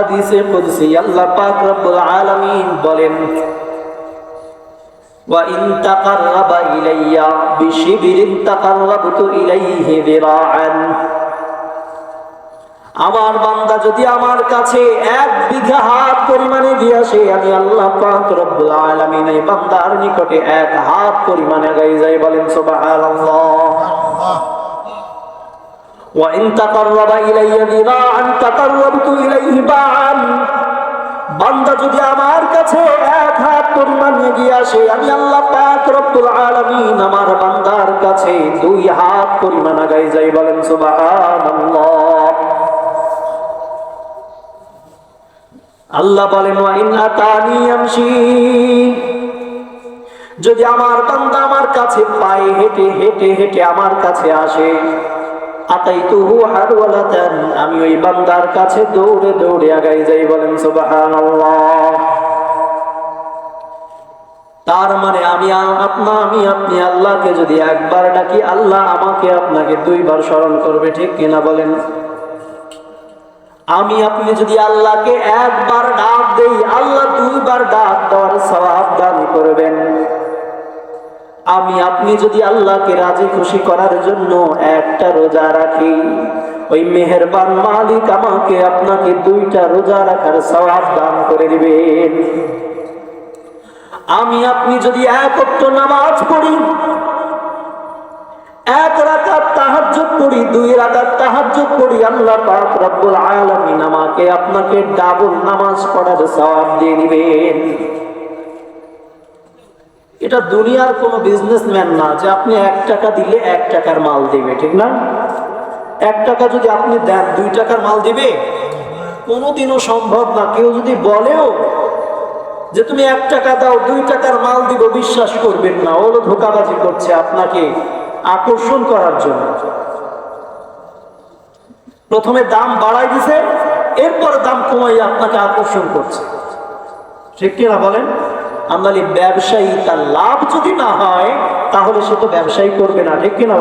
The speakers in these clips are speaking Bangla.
হাদিসে কুদসি, আল্লাহ পাক রব্বুল আলামিন বলেন, ওয়া ইন তাকাররাবা ইলাইয়া বিশিবিরিন তাকাররাবতু ইলাইহি বিরাআন আমার বান্দা যদি আমার কাছে এক বিঘা হাত পরিমাণে দিয়ে আসে, আমি আল্লাহ পাক রব্বুল আলামিন এই বান্দার নিকটে এক হাত পরিমাণে গাই যাই বলেন, সুবহানাল্লাহ। আল্লাহ وإن تقرب إلي ذراعا تقربت إليه باعا বান্দা যদি আমার কাছে এক হাত পরিমাণ এগিয়ে আসে আমি আল্লাহ পাক রব্বুল আলামিন আমার বান্দার কাছে দুই হাত পরিমাণ আগাই যাই বলেন সুবহানাল্লাহ আল্লাহ বলেন ওয়া ইন আতানি আমশি যদি আমার বান্দা আমার কাছে পায়ে হেঁটে হেঁটে হেঁটে আমার কাছে আসে আমি ওই বান্দার কাছে দৌড়ে দৌড়ে আগাই যাই, বলেন সুবহানাল্লাহ। তার মানে আমি আপনা আমি, আপনি আল্লাহকে যদি একবার ডাকি, আল্লাহ আমাকে আপনাকে দুইবার স্মরণ করবে, ঠিক কিনা বলেন? আমি, আপনি যদি আল্লাহকে একবার ডাক দেই, আল্লাহ দুইবার ডাক দেওয়ার সওয়াব দান করবেন। আমি, আপনি যদি আল্লাহকে রাজি খুশি করার জন্য একটা রোজা রাখি, ওই মেহেরবান মালিক আমাকে আপনাকে দুইটা রোজা রাখার সওয়াব দান করে দিবেন। আমি, আপনি যদি এক নামাজ পড়ি, এক রাকাত তাহাজ্জুদ পড়ি, দুই রাকাত তাহাজ্জুদ পড়ি, আল্লাহ পাক রব্বুল আলামিন আমাকে আপনাকে ডাবল নামাজ পড়ার সওয়াব দিয়ে দিবেন। এটা দুনিয়ার কোনো বিজনেসম্যান না যে আপনি এক টাকা দিলে এক টাকার মাল দিবে, ঠিক না? এক টাকা যদি আপনি দেন, দুই টাকার মাল দিবে? কোনোদিনও সম্ভব না। কেউ যদি বলেও যে তুমি এক টাকা দাও, দুই টাকার মাল দিব, বিশ্বাস করবেন না। ওরও ধোকাবাজি করছে আপনাকে আকর্ষণ করার জন্য। প্রথমে দাম বাড়াই দিছে, এরপর দাম কমাই আপনাকে আকর্ষণ করছে। ঠিক কিনা বলেন? বলি ব্যবসায়ী, তার লাভ যদি না হয়, তাহলে সে তো ব্যবসায়ী করবে না, ঠিক কিনা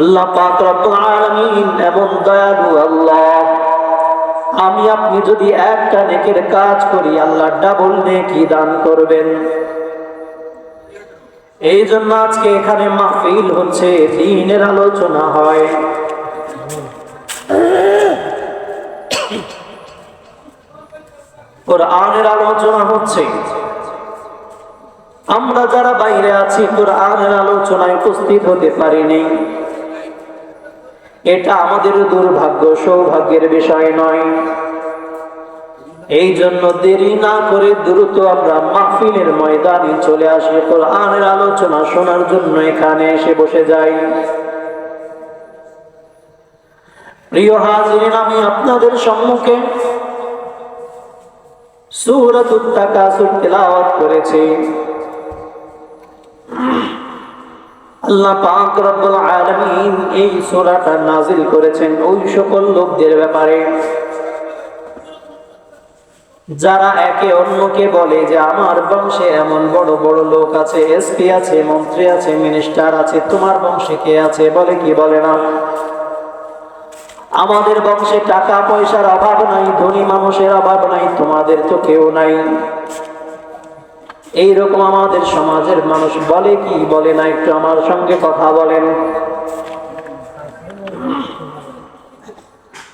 আল্লাহ পাক রব্বুল আলামিন এমন দয়ালু আল্লাহ। আমি আপনি যদি একটা নেকের কাজ করি, আল্লাহ ডাবল নেকি দান করবেন। এই জন্য আজকে এখানে মাহফিল হচ্ছে, দিনের আলোচনা হয়। কোরআনের আলোচনা হচ্ছে। আমরা যারা বাইরে আছি, কোরআনের আলোচনায় উপস্থিত হতে পারিনি। এটা আমাদের দুর্ভাগ্য, সৌভাগ্যের বিষয় নয়। এই জন্য দেরি না করে দ্রুত আমরা মাহফিলের ময়দানে চলে আসি, কোরআনের আলোচনা শোনার জন্য এখানে এসে বসে যাই। প্রিয় হাজিরিন, আমি আপনাদের সম্মুখে তেলাওয়াত করেছি। এই নাজিল করেছেন ওই সকল লোকদের ব্যাপারে। যারা একে অন্যকে বলে যে আমার বংশে এমন বড় বড় লোক আছে এসপি আছে, মন্ত্রী আছে, মিনিস্টার আছে, তোমার বংশে কে আছে, বলে কি বলে না? আমাদের বংশে টাকা পয়সার অভাব নাই, ধনী মানুষের অভাব নাই, তোমাদের তো কেউ নাই। এইরকম আমাদের সমাজের মানুষ বলে কি, বলে না, একটু আমার সঙ্গে কথা বলেন।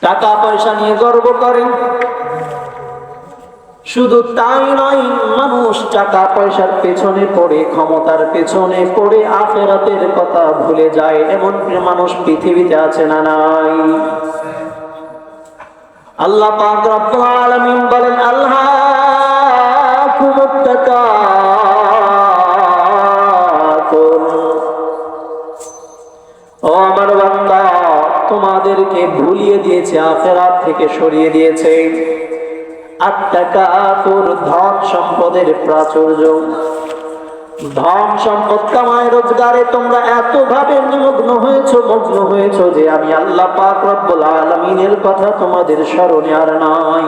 টাকা পয়সা নিয়ে গর্ব করে। শুধু তাই নয়, মানুষ টাকা পয়সার পেছনে পড়ে, ক্ষমতার পেছনে পড়ে আফেরাতের কথা ভুলে যায়, এমন মানুষ পৃথিবীতে আছে না নাই। আল্লাহ পাক বলেন, আল্লাহ ও আমার বান্দা, তোমাদেরকে ভুলিয়ে দিয়েছে, আখেরাত থেকে সরিয়ে দিয়েছে। ধন সম্পদের প্রাচুর্য। সম্পদ রোজগারে তোমরা নিমগ্ন মগ্ন যে আমি আল্লাহ আলামিনের কথা তোমাদের স্মরণে আর নাই।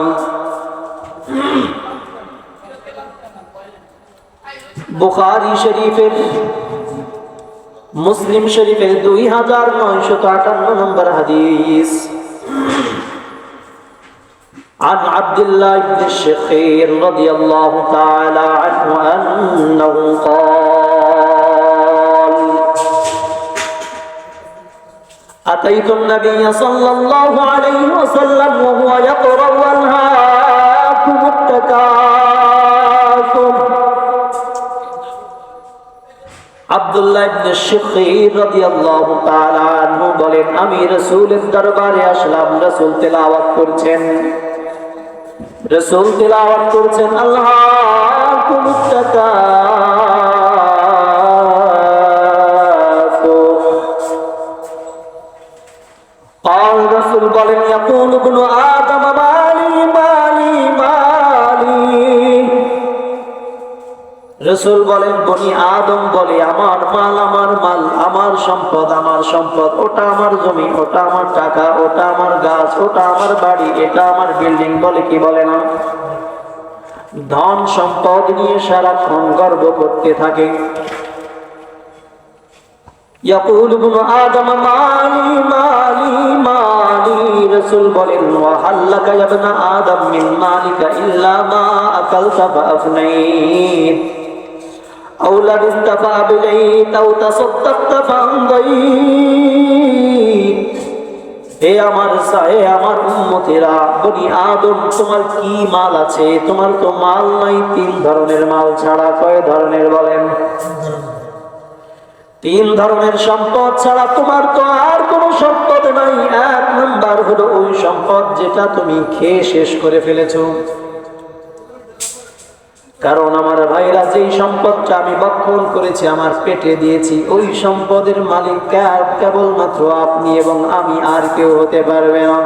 বুখারী শরীফের, মুসলিম শরীফের দুই হাজার নয়শত আটান্ন নম্বর হাদিস। عن عبد الله بن الشخير رضي الله تعالى عنه أنه قال أتيت النبي صلى الله عليه وسلم وهو يقرأ أنهاكم التكاثر আব্দুল্লাহ ইবনে শিখীর রাদিয়াল্লাহু তাআলা আনহু বলেন আমি রাসূলের দরবারে আসলাম রাসূল তেলাওয়াত করছেন রসুল তিলাওয়াত করছেন আল্লাহ কোন রসুল বলেন বনি আদম বলে আমার মাল আমার মাল আমার সম্পদ আমার সম্পদ ওটা আমার জমি ওটা আমার টাকা ওটা আমার গাছ ওটা আমার বাড়ি এটা আমার বিল্ডিং বলে কি বলে না ধন সম্পদ নিয়ে সারাক্ষণ গর্ব করতে থাকে يقول ابن آدم مالي مالي مالي رسول বলেন وهل لك يا ابن آدم من مالك إلا ما أكلت فأفنيت أو لبست فأبليت أو تصدقت فأمضيت হে আমার হে আমার উম্মতেরা বনি আদম তোমার কি মাল আছে তোমার তো মাল নাই তিন ধরনের মাল ছাড়া কয় ধরনের বলেন তিন ধরনের সম্পদ ছাড়া তোমার তো আর কোনো সম্পদ নাই এক নাম্বার হলো ওই সম্পদ যেটা তুমি খেয়ে শেষ করে ফেলেছো কারণ আমার ভাইরা যেই সম্পদটা আমি বক্ষণ করেছি, আমার পেটে দিয়েছি। ওই সম্পদের মালিক কেবলমাত্র আপনি এবং আমি, আর কেউ হতে পারবে না।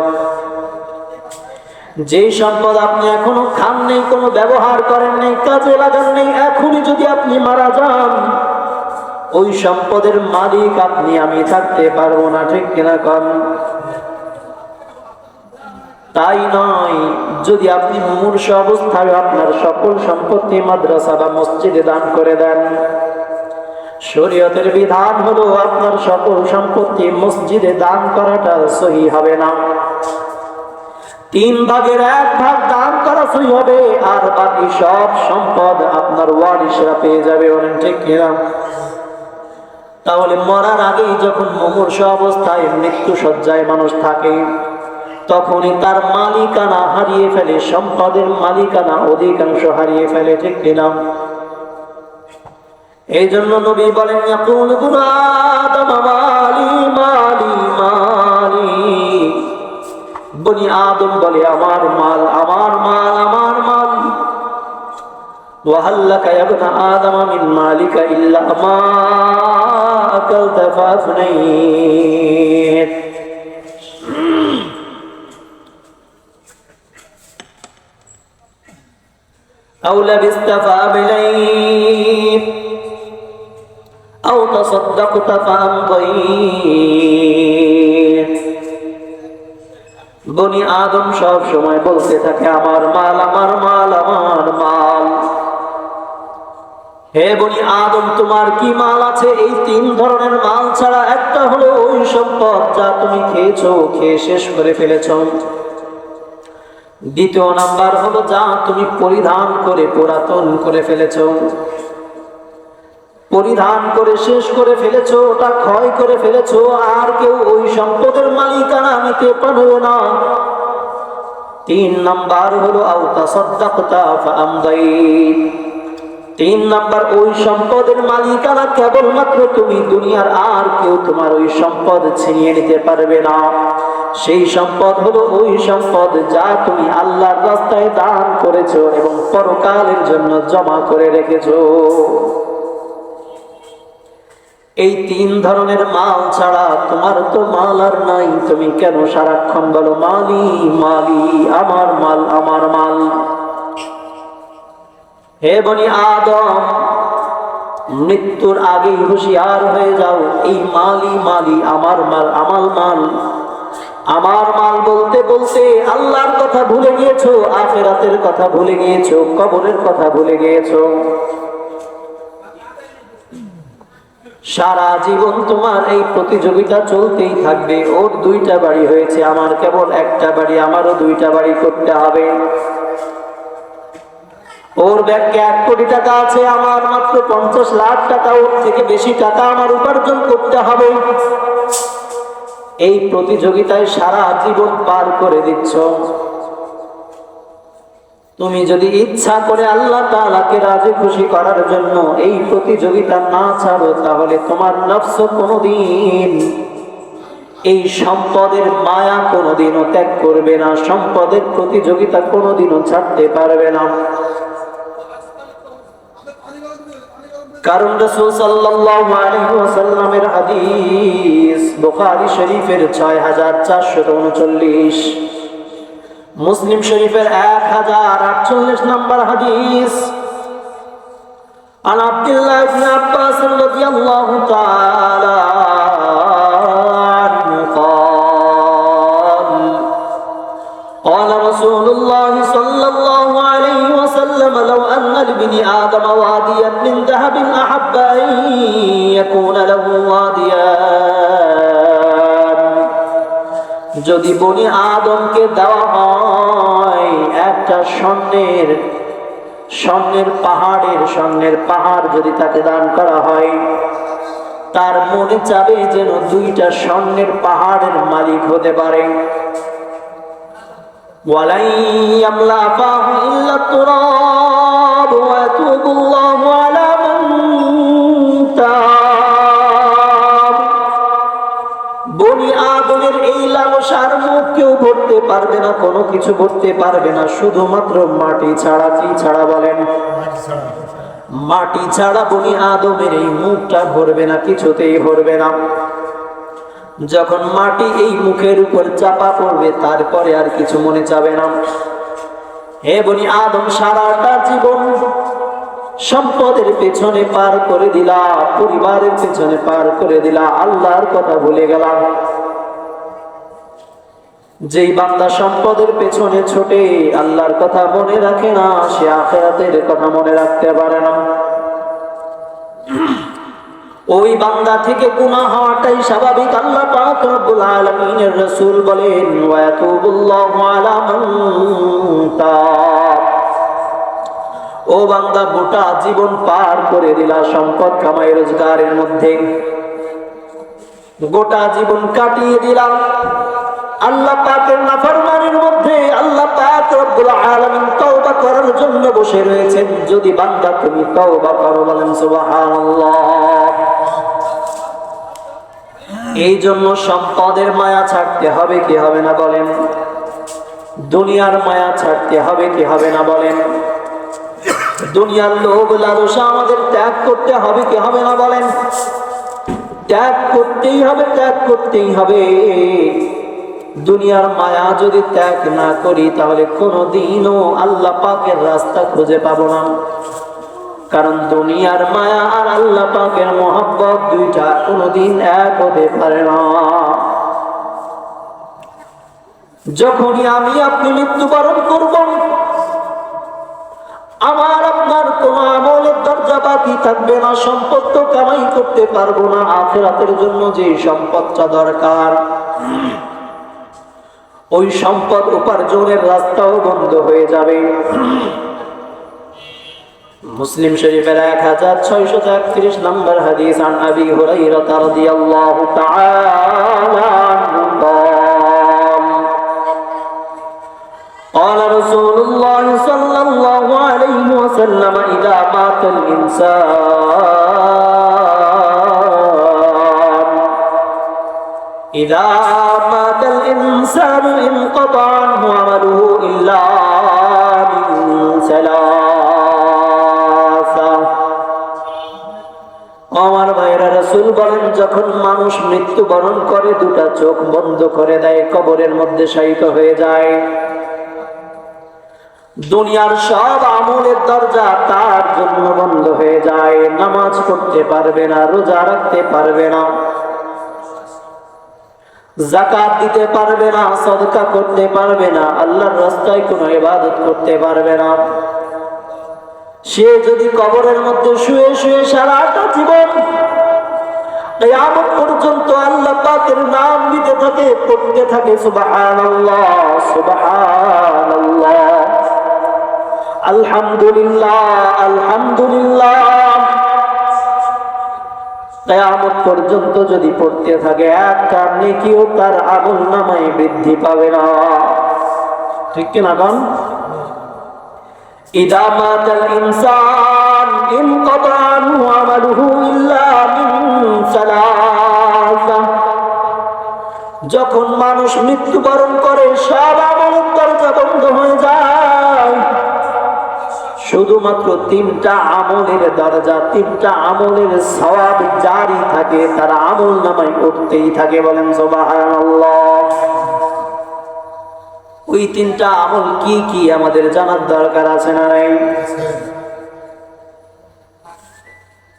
যেই সম্পদ আপনি এখনও খান নেই, কোনো ব্যবহার করেন নেই, কাজে লাগান নেই, এখনই যদি আপনি মারা যান, ওই সম্পদের মালিক আপনি, আমি থাকতে পারব না, ঠিক কিনা কন? তাই নয়, যদি আপনি মুমূর্ষ অবস্থায় আপনার সকল সম্পত্তি মাদ্রাসা বা মসজিদে দান করে দেন। শরীয়তের বিধান হলো আপনার সকল সম্পত্তি মসজিদে দান করাটা সহি হবে না। তিন ভাগের এক ভাগ দান করা সহি হবে, আর বাকি সব সম্পদ আপনার ওয়ারিসরা পেয়ে যাবে, বলেন ঠিক কিনা? তাহলে মরার আগেই যখন মুমূর্ষ অবস্থায় মৃত্যু সজ্জায় মানুষ থাকে তখনই তার মালিকানা হারিয়ে ফেলে সম্পদের মালিকানা অধিকাংশ হারিয়ে ফেলে ঠিক কিনা এই জন্য নবী বলেন ইয়াকুল আদম মালি মালি মালি বনি আদম বলে আমার মাল আমার মাল আমার মাল وهل لك يا ابن آدم من مالك إلا ما أكلت فأفنيت أو لبست فأبليت أو تصدقت فأمضيت বনি আদম সব সময় বলতে থাকে আমার মাল আমার মাল আমার মাল হে বনি আদম তোমার কি মাল আছে এই তিন ধরনের মাল ছাড়া একটা হলো ওই সম্পদ যা তুমি খেয়েছো খেয়ে শেষ করে ফেলেছো দ্বিতীয় নাম্বার হলো যা তুমি পরিধান করে, পুরাতন করে ফেলেছ। পরিধান করে, শেষ করে ফেলেছো, ওটা ক্ষয় করে ফেলেছো, আর কেউ ওই সম্পদের মালিকানা নিতে পারবে না। তিন নাম্বার হলো আওতা সদ্দাকতা তিন নাম্বার, ওই সম্পদের মালিকানা কেবলমাত্র তুমি, দুনিয়ার আর কেউ তোমার ওই সম্পদ ছিনিয়ে নিতে পারবে না। সেই সম্পদ হলো ওই সম্পদ যা তুমি আল্লাহর রাস্তায় দান করেছ এবং পরকালের জন্য জমা করে রেখেছো। এই তিন ধরনের মাল ছাড়া তোমার তো মাল আর নাই। তুমি কেন সারাক্ষণ বলো, মালি মালি, আমার মাল আমার মাল হে বনি আদম, মৃত্যুর আগেই হুঁশিয়ার হয়ে যাও, এই মালি মালি, আমার মাল আমার মাল আমার মাল বলতে বলছে, আল্লাহর কথা ভুলে গিয়েছো, আখেরাতের কথা ভুলে গিয়েছো, কবরের কথা ভুলে গিয়েছো। সারা জীবন তোমার এই প্রতিযোগিতা চলতেই থাকবে, ওর দুইটা বাড়ি হয়েছে, আমার কেবল একটা বাড়ি, আমারও দুইটা বাড়ি করতে হবে। ওর ব্যাংকে এক কোটি টাকা আছে, আমার মাত্র পঞ্চাশ লাখ টাকা, ওর থেকে বেশি টাকা আমার উপার্জন করতে হবে। এই প্রতিযোগিতায় সারা জীবন পার করে দিচ্ছ। তুমি যদি ইচ্ছা করে আল্লাহ তাআলাকে রাজি খুশি করার জন্য এই প্রতিযোগিতা না ছাড়ো, তাহলে তোমার নফস কোনোদিন, এই সম্পদের মায়া কোনোদিনও ত্যাগ করবে না। সম্পদের প্রতিযোগিতা কোনোদিনও ছাড়তে পারবে না। কারণ রাসূল সাল্লাল্লাহু আলাইহি ওয়াসাল্লামের হাদিস বুখারী শরীফের 6439 মুসলিম শরীফের 1048 নম্বর হাদিস عن عبد الله بن عباس رضي الله تعالى وسلم لو أن لابن آدم واديا من ذهب أحب أن يكون له واديان যদি বনি আদমকে দেওয়া হয় একটা স্বর্ণের স্বর্ণের পাহাড়ের স্বর্ণের পাহাড় যদি তাকে দান করা হয় তার মনে চাবে যেন দুইটা স্বর্ণের পাহাড়ের মালিক হতে পারে ولن يملأ فاه إلا التراب ويتوب الله على من تاب বনি আদমের এই লালসার মুখ কেউ ভরতে পারবে না কোনো কিছু ভরতে পারবে না শুধুমাত্র মাটি ছাড়া কি ছাড়া বলেন মাটি ছাড়া বনি আদমের এই মুখটা ভরবে না কিছুতেই ভরবে না যখন মাটি এই মুখের উপর চাপা পড়বে, তারপরে আর কিছু মনে চাবে না। হে বনি আদম, সারাটা জীবন সম্পদের পেছনে পার করে দিলা, পরিবারের পেছনে পার করে দিলা, আল্লাহর কথা ভুলে গেলাম যেই বান্দা সম্পদের পেছনে ছোটে, আল্লাহর কথা মনে রাখে না, সে আখেরাতের কথা মনে রাখতে পারে না। ওই বান্দা থেকে গুনাহ হওয়াটাই স্বাভাবিক। আল্লাহ পাক রব্বুল আলামিনের রাসূল বলেন, ওয়া ইয়াতুবুল্লাহু আলা মান ও বান্দা, গোটা জীবন পার করে দিলা সম্পদ কামাই রোজগারের মধ্যে। গোটা জীবন কাটিয়ে দিলাম আল্লাহ পাকের নাফরমানির মধ্যে আল্লাহ পাক রব্বুল আলামিন তওবা করার জন্য বসে রয়েছেন। যদি বান্দা তুমি তওবা করো বলেন, সুবহানাল্লাহ। এই জন্য সম্পদের মায়া ছাড়তে হবে, কি হবে না বলেন? দুনিয়ার মায়া ছাড়তে হবে, কি হবে না বলেন? দুনিয়ার লোভ লালসা আমাদের ত্যাগ করতে হবে, কি হবে না বলেন? ত্যাগ করতেই হবে, ত্যাগ করতেই হবে। দুনিয়ার মায়া যদি ত্যাগ না করি, তাহলে কোনোদিনও আল্লাহ পাকের রাস্তা খুঁজে পাবো না। কারণ দুনিয়ার মায়া আর আল্লাহ পাকের মহব্বত দুইটা কোনোদিন এক হতে পারে না। যখনই আমি আপনি মৃত্যুবরণ করব আমার আপনার কোন আমলের দরজা বাকি থাকবে না সম্পদ তো কামাই করতে পারব না, আখেরাতের জন্য যে সম্পদটা দরকার। ওই সম্পদ উপার্জনের রাস্তাও বন্ধ হয়ে যাবে। মুসলিম শরীফের এক হাজার ছয়শো একত্রিশ নম্বর হাদিস আন আবি হুরাইরা রাদিয়াল্লাহু তাআলা আনহু قال قال رسول الله صلى الله عليه وسلم إذا مات الإنسان إذا مات الإنسان রাসূল বলেন যখন মানুষ মৃত্যুবরণ করে, দুটা চোখ বন্ধ করে দেয়, কবরের মধ্যে শায়িত হয়ে যায়। দুনিয়ার সব আমলের দরজা তার জন্য বন্ধ হয়ে যায়, নামাজ পড়তে পারবে না, রোজা রাখতে পারবে না। জাকাত দিতে পারবে না, সদকা করতে পারবে না, আল্লাহর রাস্তায় কোনো ইবাদত করতে পারবে না। সে যদি কবরের মধ্যে শুয়ে শুয়ে সারাটা জীবন কেয়ামত পর্যন্ত আল্লাহ পাকের নাম নিতে থাকে, পড়তে থাকে, সুবহানাল্লাহ সুবহানাল্লাহ। আলহামদুলিল্লাহ আলহামদুলিল্লাহ। কেয়ামত পর্যন্ত যদি পড়তে থাকে, এক কারণে কেউ তার আগুন নামায় বৃদ্ধি পাবে না। ঠিক কিনা গান ইদা ইনসান, ইন কতানু আমালুহু ইল্লা যখন মানুষ মৃত্যুবরণ করে, সব আমলের দরজা বন্ধ হয়ে যায়। শুধুমাত্র তিনটা আমলের দরজা, তিনটা আমলের সওয়াব জারি থাকে, তার আমল নামায় উঠতেই থাকে বলেন ওই তিনটা আমল কি কি আমাদের জানার দরকার আছে না নাই?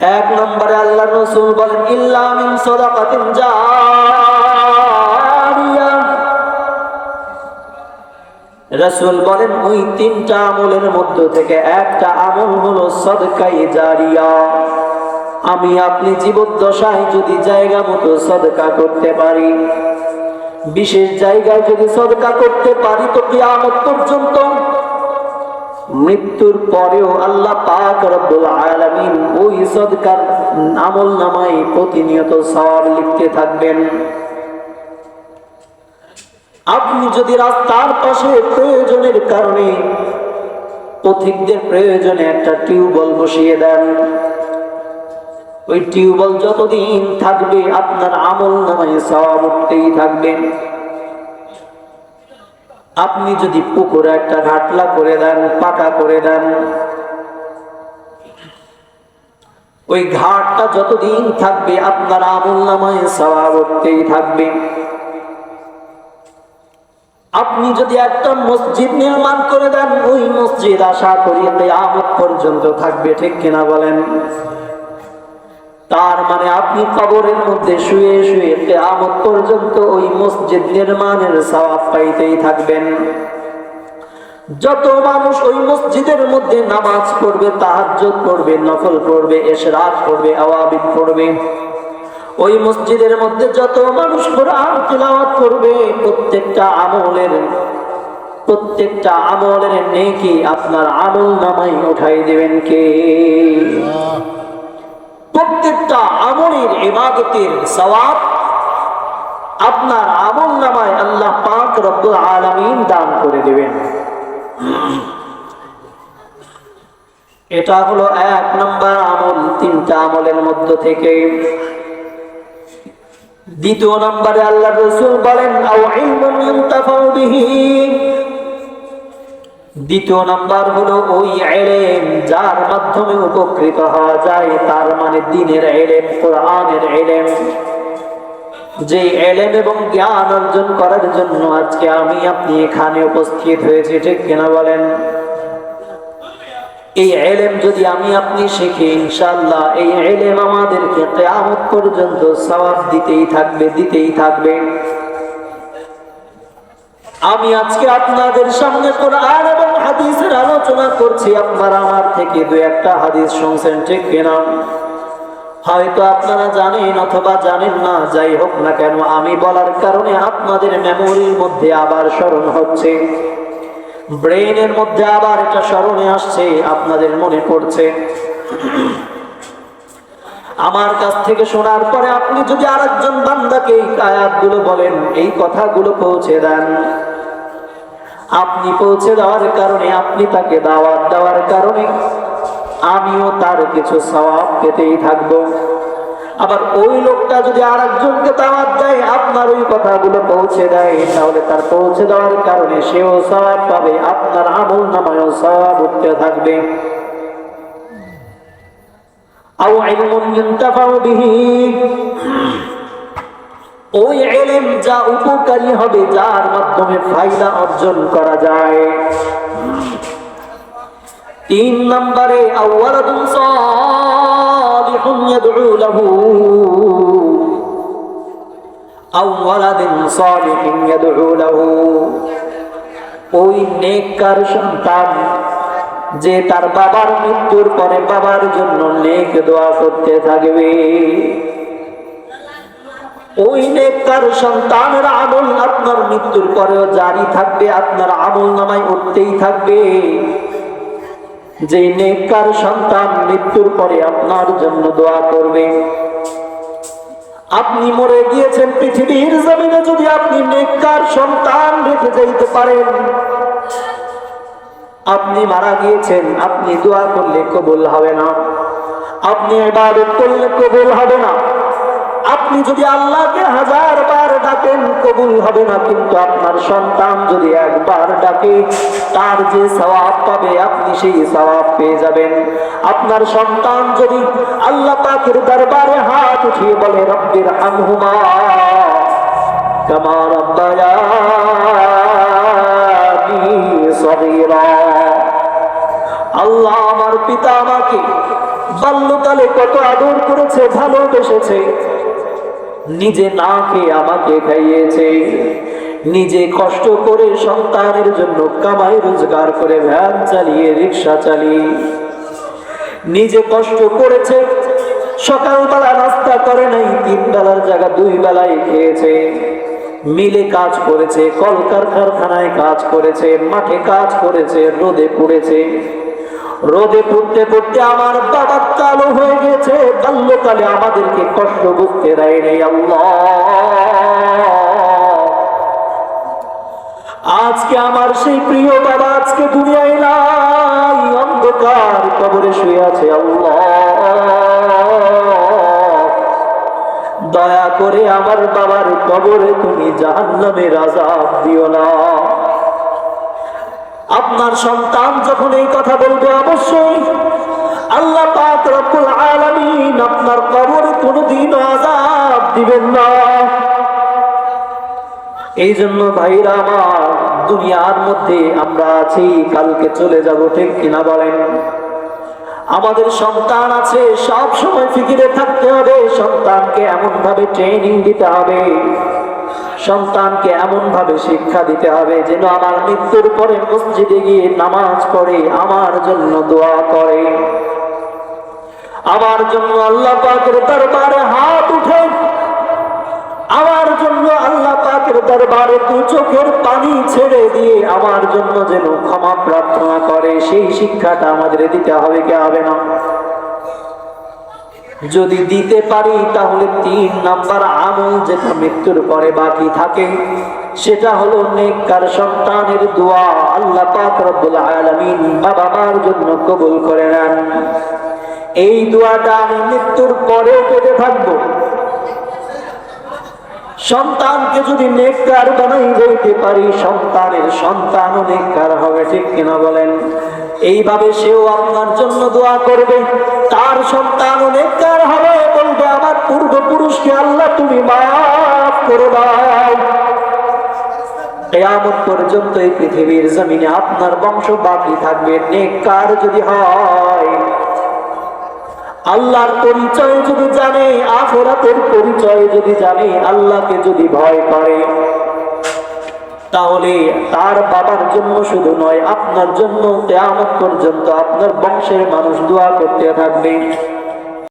এক নম্বরে আল্লাহ রসুল বলেন, ইল্লা মিন সাদাকাতিন জারিয়া। রসুল বলেন, ওই তিনটা আমলের মধ্য থেকে একটা আমল হলো সদকাই জারিয়া। আমি আপনি জীবদ্দশায় যদি জায়গা মতো সদকা করতে পারি, বিশেষ জায়গায় যদি সদকা করতে পারি, তো কিয়ামত পর্যন্ত মৃত্যুর পরেও আল্লাহ পাক রব্বুল আলামিন ওই সদকার আমল নামায় প্রতিনিয়ত সওয়াব লিখতে থাকবেন। আপনি যদি রাস্তার পাশে প্রয়োজনের কারণে পথিকদের প্রয়োজনে একটা টিউবওয়েল বসিয়ে দেন, ওই টিউবওয়েল যতদিন থাকবে আপনার আমল নামায় সওয়াব উঠতেই থাকবে। আপনি যদি পুকুরে একটা ঘাটলা করে দেন, পাকা করে দেন, ওই ঘাটটা যতদিন থাকবে আপনার আমল নামায় সওয়াব উঠতেই থাকবে। আপনি যদি একটা মসজিদ নির্মাণ করে দেন, ওই মসজিদ আশা করি আমত পর্যন্ত থাকবে, ঠিক কিনা বলেন? তার মানে আপনি কবরের মধ্যে শুয়ে শুয়ে কেয়ামত পর্যন্ত ওই মসজিদ নির্মাণের সওয়াব পাইতেই থাকবেন। যত মানুষ ওই মসজিদের মধ্যে নামাজ পড়বে, তাহাজ্জুদ পড়বে, নফল পড়বে এশরাক পড়বে আওয়াবিদ পড়বে, ওই মসজিদের মধ্যে যত মানুষ কোরআন তিলাওয়াত করবে, প্রত্যেকটা আমলের প্রত্যেকটা আমলের নেকি আপনার আমল নামাই উঠাই দেবেন কে? প্রত্যেকটা আমলের ইবাদতের সওয়াব আপনার আমল নামায় আল্লাহ পাক রব্বুল আলামিন দান করে দেবেন। এটা হলো এক নম্বর আমল, তিনটা আমলের মধ্য থেকে। দ্বিতীয় নম্বরে আল্লাহ রসুল বলেন দ্বিতীয় নাম্বার হলো ওই এলেম যার মাধ্যমে উপকৃত হওয়া যায়, তার মানে দিনের এলেম, কোরআনের এলেম। যে এলেম এবং জ্ঞান অর্জন করার জন্য আজকে আমি আপনি এখানে উপস্থিত হয়েছি, ঠিক কিনা বলেন? এই এলেম যদি আমি আপনি শিখি ইনশাল্লাহ এই এলেম আমাদেরকে কেয়ামত পর্যন্ত সওয়াব দিতেই থাকবে দিতেই থাকবে। আমি আজকে আপনাদের সামনে কোরআন এবং হাদিসের আলোচনা করছি। আপনারা আমার থেকে দু একটা হাদিস শুনছেন, ঠিক কিনা? হয়তো আপনারা জানেন অথবা জানেন না, যাই হোক না কেন, আমি বলার কারণে আপনাদের মেমোরির মধ্যে আবার স্মরণ হচ্ছে। ব্রেনের মধ্যে আবার এটা স্মরণে আসছে, আপনাদের মনে পড়ছে। আমার কাছ থেকে শোনার পরে আপনি যদি আরেকজন বান্দাকে এই আয়াতগুলো বলেন, এই কথাগুলো পৌঁছে দেন। আপনি পৌঁছে দেওয়ার কারণে, আপনি তাকে দাওয়াত দেওয়ার কারণে আমিও তার কিছু স্বভাব পেতেই থাকব। আবার ওই লোকটা যদি আর একজনকে দাওয়াত দেয়, আপনার ওই কথাগুলো পৌঁছে দেয়, তাহলে তার পৌঁছে দেওয়ার কারণে সেও স্বভাব পাবে, আপনার আমল নামায়ও সওয়াব উঠতে থাকবে। আও ইলমুন ইউনতাফাউ বিহি। ওই এলেম যা উপকারী হবে, যার মাধ্যমে ফায়দা অর্জন করা যায়। তিন নম্বরে নেককার সন্তান যে তার বাবার মৃত্যুর পরে বাবার জন্য নেক দোয়া করতে থাকবে। ওই সন্তানের আমল আপনার মৃত্যুর পরেও জারি থাকবে, আপনার আমল নামায় উঠতেই থাকবে। যে সন্তান মৃত্যুর পরে আপনার জন্য দোয়া করবে। আপনি মরে গিয়েছেন পৃথিবীর জমিনে, যদি আপনি নেককার সন্তান রেখে যাইতে পারেন। আপনি মারা গিয়েছেন, আপনি দোয়া করলে কবুল হবে না। আপনি ইবাদত করলে কবুল হবে না। আপনি যদি আল্লাহকে হাজার বার ডাকেন, কবুল হবে না, কিন্তু আপনার সন্তান যদি একবার ডাকে, তার যে সওয়াব পাবে, আপনি সেই সওয়াব পেয়ে যাবেন। আপনার সন্তান যদি আল্লাহ পাকের দরবারে হাত উঠিয়ে বলে, রব্বির হামহুমা কামা রব্বায়ানি সগীরা। আল্লাহ আমার পিতা আমাকে বাল্যকালে কত আদর করেছে, ভালোবেসেছে। নিজে না খেয়ে আমাকে খাইয়েছে। নিজে কষ্ট করে সন্তানের জন্য কামাই রোজগার করে ভ্যান চালিয়ে রিক্সা চালিয়ে। নিজে কষ্ট করেছে, সকালবেলা নাস্তা করে নাই তিন বেলার জায়গা দুই বেলায় খেয়েছে। মিলে কাজ করেছে, কলকারখানায় কাজ করেছে, মাঠে কাজ করেছে, রোদে পড়েছে। রোদে পড়তে পড়তে আমার বাবা কালো হয়ে গেছে বাল্যকালে আমাদেরকে কষ্ট বুঝতে দেয় নেই আজকে আমার সেই প্রিয় বাবা আজকে দুনিয়ায় নাই, অন্ধকার কবরে শুয়ে আছে দয়া করে আমার বাবার কবরে তুমি জাহান্নামের আজাব দিও না। আপনার সন্তান যখন এই কথা বলবে অবশ্যই আল্লাহ আলামিন আপনার কবরে কোনোদিন আজাব দিবেন না। এই জন্য ভাইরা আমার দুনিয়ার মধ্যে আমরা আছি, কালকে চলে যাব, ঠিক কিনা বলেন? আমাদের সন্তান আছে, সব সময় ফিকিরে থাকতে হবে, সন্তানকে এমন ভাবে ট্রেনিং দিতে হবে। সন্তানকে এমন ভাবে শিক্ষা দিতে হবে যেন আমার মৃত্যুর পরে মসজিদে গিয়ে নামাজ পড়ে, আমার জন্য দোয়া করে। আমার জন্য আল্লাহ পাকের দরবারে হাত উঠে। আমার জন্য আল্লাহ পাকের দরবারে দু চোখের পানি ছেড়ে দিয়ে আমার জন্য যেন ক্ষমা প্রার্থনা করে, সেই শিক্ষাটা আমাদের দিতে হবে, কি হবে না? যদি দিতে পারি, তাহলে তিন নাম্বার আমল যেটা মৃত্যুর পরে বাকি থাকে, সেটা হলো নেককার সন্তানের দোয়া। আল্লাহ পাক বাবা মার জন্য কবুল করে নেন। এই দোয়াটা আমি মৃত্যুর পরেও পেতে থাকব। সন্তানকে যদি নেককার বানাই বলতে পারি, সন্তানের সন্তানও নেককার হবে, ঠিক কিনা বলেন? এইভাবে সেও আপনার জন্য দোয়া করবে। তার সন্তানও নেককার হবে, বলবে, আমার পূর্বপুরুষকে আল্লাহ তুমি মাফ করে দাও। কেয়ামত পর্যন্ত এই পৃথিবীর জমিনে আপনার বংশ বাকি থাকবে, নেককার যদি হয়। আল্লাহর পরিচয় যদি জানে, আখেরাতের পরিচয় যদি জানে, আল্লাহকে যদি ভয় করে। তাহলে তার বাবার জন্য শুধু নয়, আপনার জন্য তেমন পর্যন্ত আপনার বংশের মানুষ দোয়া করতে থাকবে।